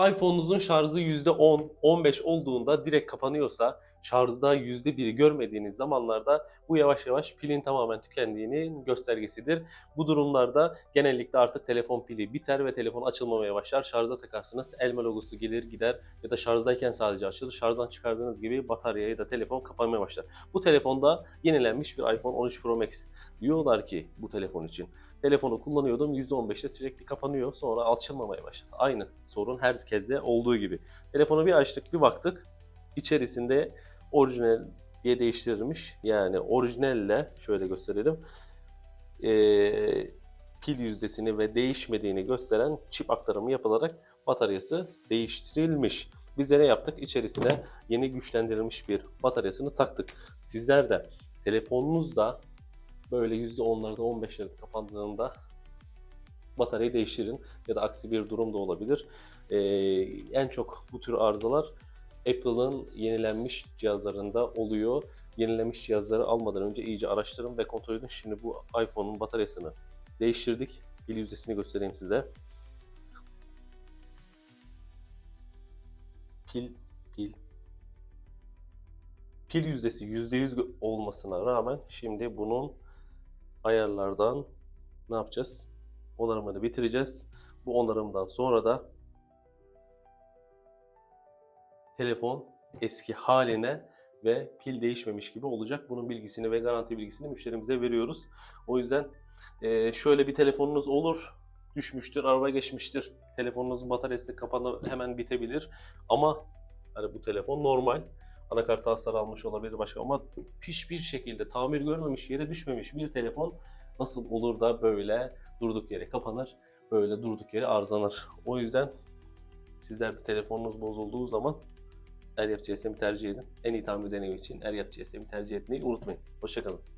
iPhone'unuzun şarjı %10, 15 olduğunda direkt kapanıyorsa, şarjda %1'i görmediğiniz zamanlarda bu yavaş yavaş pilin tamamen tükendiğinin göstergesidir. Bu durumlarda genellikle artık telefon pili biter ve telefon açılmamaya başlar. Şarja takarsınız, elma logosu gelir gider ya da şarjdayken sadece açılır. Şarjdan çıkardığınız gibi batarya ya da telefon kapanmaya başlar. Bu telefonda yenilenmiş bir iPhone 13 Pro Max. Diyorlar ki bu telefon için telefonu kullanıyordum %15'te sürekli kapanıyor sonra açılmamaya başladı. Aynı sorun herkeste olduğu gibi. Telefonu bir açtık bir baktık içerisinde orijinal diye değiştirilmiş yani orijinalle şöyle gösterelim ee, pil yüzdesini ve değişmediğini gösteren çip aktarımı yapılarak bataryası değiştirilmiş. Biz de ne yaptık? İçerisine yeni güçlendirilmiş bir bataryasını taktık. Sizler de telefonunuzda böyle %10'larda 15'lerde kapandığında bataryayı değiştirin ya da aksi bir durum da olabilir. Ee, en çok bu tür arızalar Apple'ın yenilenmiş cihazlarında oluyor. Yenilenmiş cihazları almadan önce iyice araştırın ve kontrol edin. Şimdi bu iPhone'un bataryasını değiştirdik. Pil yüzdesini göstereyim size. Pil, pil, pil yüzdesi %100 olmasına rağmen şimdi bunun ayarlardan ne yapacağız? Onarımını bitireceğiz. Bu onarımdan sonra da telefon eski haline ve pil değişmemiş gibi olacak. Bunun bilgisini ve garanti bilgisini müşterimize veriyoruz. O yüzden eee, şöyle bir telefonunuz olur. Düşmüştür, araba geçmiştir. Telefonunuzun bataryası kapanı hemen bitebilir. Ama hani bu telefon normal. Anakartı hasar almış olabilir başka ama hiçbir şekilde tamir görmemiş, yere düşmemiş bir telefon nasıl olur da böyle durduk yere kapanır, böyle durduk yere arızalanır. O yüzden sizler de telefonunuz bozulduğu zaman Eryap GSM'i tercih edin. En iyi tamir deneyimi için Eryap GSM'i tercih etmeyi unutmayın. Hoşçakalın.